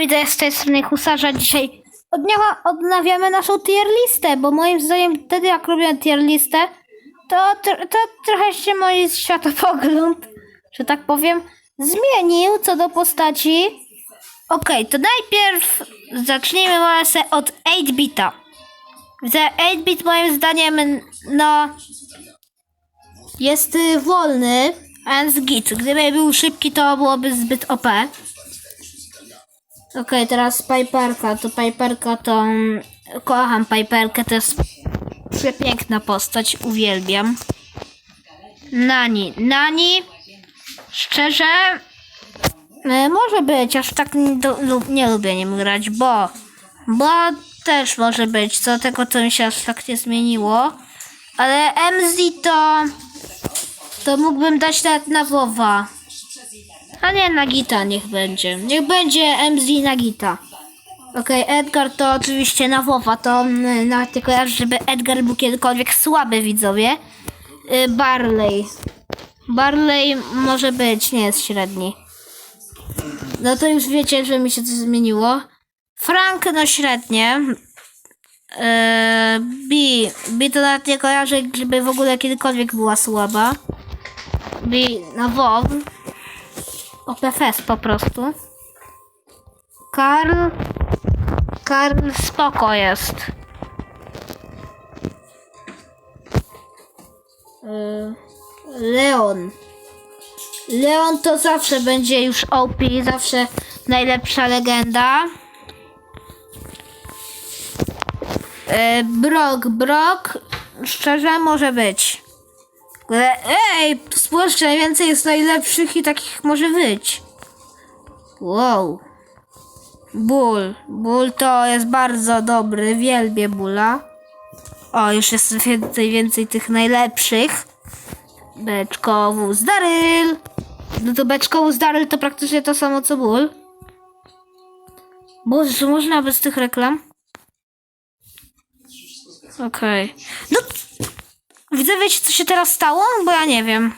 Widzę z tej strony Husarza dzisiaj od odnawiamy naszą tier listę, bo moim zdaniem wtedy jak robiłem tier listę, to, tr- to trochę się mój światopogląd, że tak powiem, zmienił co do postaci. Okej, to najpierw zacznijmy może od 8-bita. Że 8-bit moim zdaniem, no, jest y, wolny, a więc git. Gdyby był szybki, to byłoby zbyt OP. Okej, teraz Piperka. To Piperka to... mm, Kocham Piperkę, to jest przepiękna postać, uwielbiam. Nani. Nani, szczerze, e, może być, aż tak nie, do, nie lubię nim grać, bo... Bo też może być, co tego to mi się aż tak nie zmieniło. Ale MZ to... To mógłbym dać nawet na WoWa. A nie, na Gita niech będzie. Niech będzie MZ na Gita. Okej, Edgar to oczywiście na WoWa, to mm, nawet nie kojarzę, żeby Edgar był kiedykolwiek słaby, widzowie. Y, Barley. Barley może być, nie jest średni. No to już wiecie, że mi się coś zmieniło. Frank, no średnie. Yy, B. B to nawet nie kojarzę, żeby w ogóle kiedykolwiek była słaba. B na WoW. OPFS po prostu. Karl. Karl spoko jest. Yy, Leon. Leon to zawsze będzie już OP, zawsze najlepsza legenda. Yy, Brock, Brock, szczerze może być. Ale ej, spójrzcie, najwięcej jest najlepszych i takich może być. Wow. Ból. Ból to jest bardzo dobry, wielbię bóla. O, już jest więcej, więcej tych najlepszych. Beczkowóz Daryl. No to beczkowóz Daryl to praktycznie to samo co ból. Boże, czy można bez tych reklam? Okej. No, widzę, wiecie co się teraz stało? Bo ja nie wiem.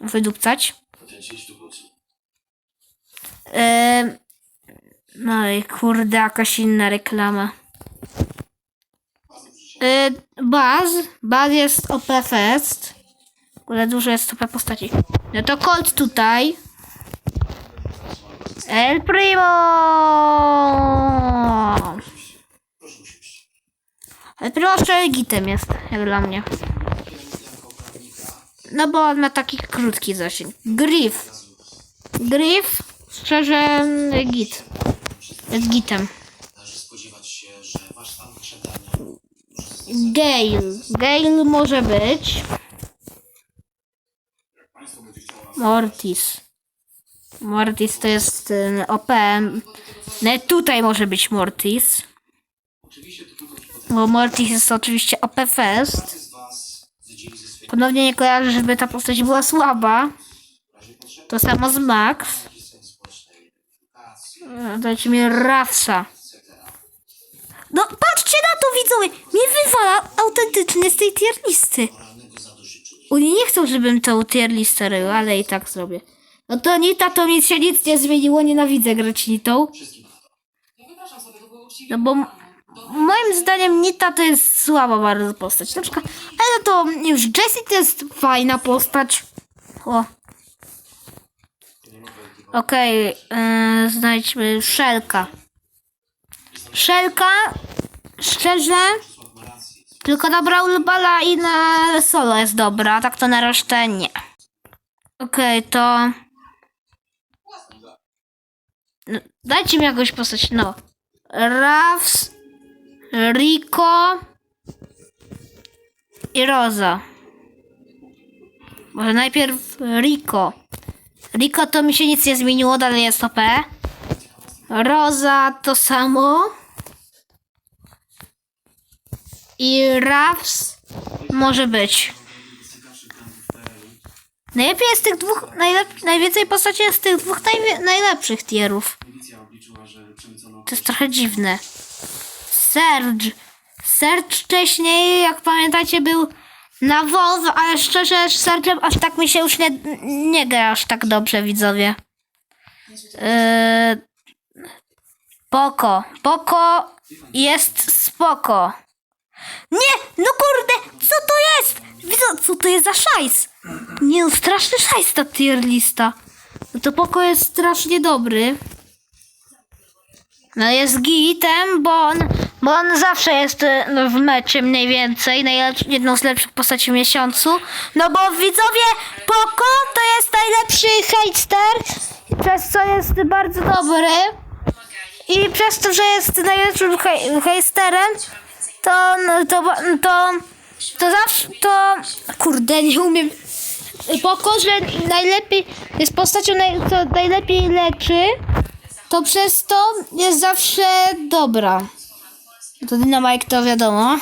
Wydupcać. Eee, no i kurde, jakaś inna reklama. Eee, Baz. Baz jest OP Fest. Kurde, dużo jest OP postaci. No to Colt tutaj. El Primo! Primo szczerze gitem jest, jak dla mnie. No bo on ma taki krótki zasięg. Griff. Griff, szczerze, git. Jest gitem. Gale. Gale może być. Mortis. Mortis to jest y, OP. No tutaj może być Mortis. Bo Mortis jest oczywiście OP Fest. Ponownie nie kojarzę, żeby ta postać była słaba. To samo z Max. E, Dajcie mi Rafsa. No patrzcie na to widzowie! Mnie wywala autentycznie z tej tier listy. Oni nie chcą, żebym tą tier listę rył, ale i tak zrobię. No to Nita to mi się nic nie zmieniło, nienawidzę grać Nitą. No bo moim zdaniem Nita to jest słaba bardzo postać. Na przykład, ale to już Jessie to jest fajna postać. O. Okej, yy, znajdźmy Szelka. Szelka, szczerze, tylko na Brawl i na solo jest dobra, tak to na resztę nie. Okej, to... No, Dajcie mi jakąś postać, no. Rafs, Rico i Roza. Może najpierw Rico. Rico to mi się nic nie zmieniło, dalej jest OP. Roza to samo. I Rafs może być. Najlepiej jest tych dwóch, najlep, najwięcej postaci jest z tych dwóch najlepszych tierów. To jest trochę dziwne. Serge. Serge wcześniej, jak pamiętacie, był na WoW, ale szczerze, z aż tak mi się już nie, nie gra aż tak dobrze, widzowie. Yy, Poko. Poko jest spoko. Nie! No kurde! Co to jest? Widzę, co to jest za szajs? Nie no, straszny szajs ta tier lista. No to Poko jest strasznie dobry. No jest gitem, bo on, bo on zawsze jest e, no, w meczy mniej więcej, najlepszy, jedną z lepszych postaci w miesiącu. No bo widzowie, Poko to jest najlepszy hejster, przez co jest bardzo dobry. I przez to, że jest najlepszym hej, hejsterem, to, to, to, to zawsze, to, kurde, nie umiem. Poko, że najlepiej, jest postacią, co najlepiej leczy, to przez to jest zawsze dobra. To Dynamite to wiadomo.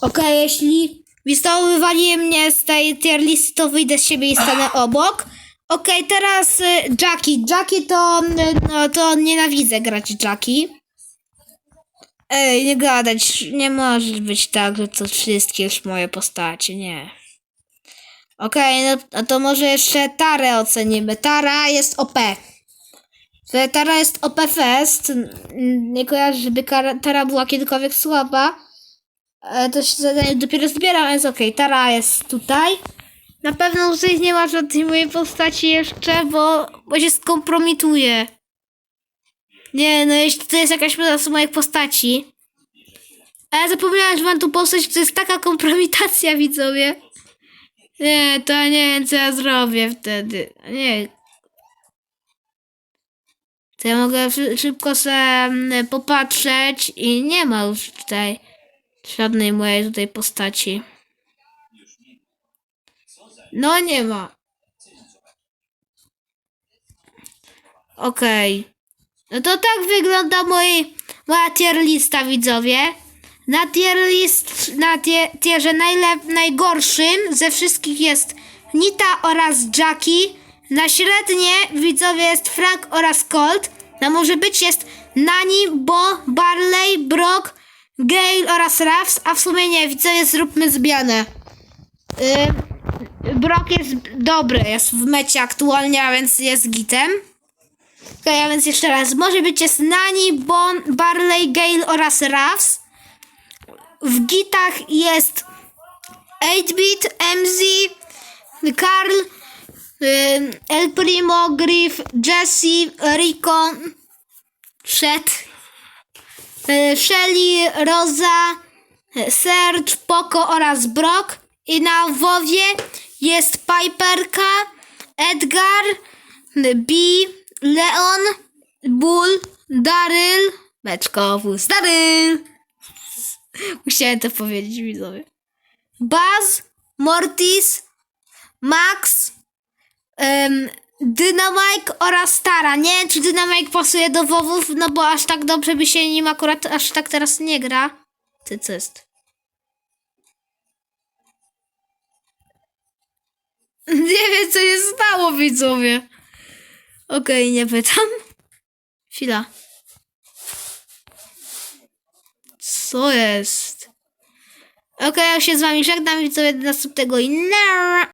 Okej, jeśli Wistowo wywali mnie z tej tier listy, to wyjdę z siebie i stanę obok. Okej, teraz y, Jackie. Jackie to, no, to nienawidzę grać Jackie. Ej, nie gadać, nie może być tak, że to wszystkie już moje postacie, nie. Okej, no, no to może jeszcze Tarę ocenimy. Tara jest OP. Że Tara jest OP Fest. Nie kojarzę, żeby Tara była kiedykolwiek słaba. E, To się zadanie dopiero zbieram, więc okej, Tara jest tutaj. Na pewno tutaj nie ma żadnej mojej postaci jeszcze, bo, bo się skompromituje. Nie, no jeśli to jest jakaś z moich postaci. A ja zapomniałam, że mam tu postać, to jest taka kompromitacja, widzowie. Nie, to nie wiem, co ja zrobię wtedy. Nie. To ja mogę szy- szybko sobie popatrzeć i nie ma już tutaj żadnej mojej tutaj postaci. No nie ma. Okej. No to tak wygląda moi, moja tier lista, widzowie. Na tier list, na tie, tierze najlep, najgorszym ze wszystkich jest Nita oraz Jackie. Na średnie, widzowie, jest Frank oraz Colt. Na może być jest Nani, Bo, Barley, Brock, Gale oraz Ruffs, a w sumie nie, widzowie, zróbmy zmianę. Yy, Brock jest dobry, jest w mecie aktualnie, a więc jest gitem. Okej, a więc jeszcze raz. Może być jest Nani, Bon, Barley, Gale oraz Ruffs. W gitach jest 8-bit, MZ, Karl, El Primo, Griff, Jesse, Rico, Shet, y, Shelly, Rosa, Serge, Poco oraz Brock. I na WoWie jest Piperka, Edgar, B, Leon, Bull, Daryl, Beczkowus, Daryl. Musiałem to powiedzieć widzowie. Buzz, Mortis, Max, um, Dynamite oraz Tara. Nie wiem, czy Dynamite pasuje do WoWów, no bo aż tak dobrze by się nim akurat aż tak teraz nie gra. Ty co jest? Nie wiem, co się stało, widzowie. Okej, nie pytam. Chwila. Co jest? Okej, ja się z wami żegnam, widzowie, do następnego i nara.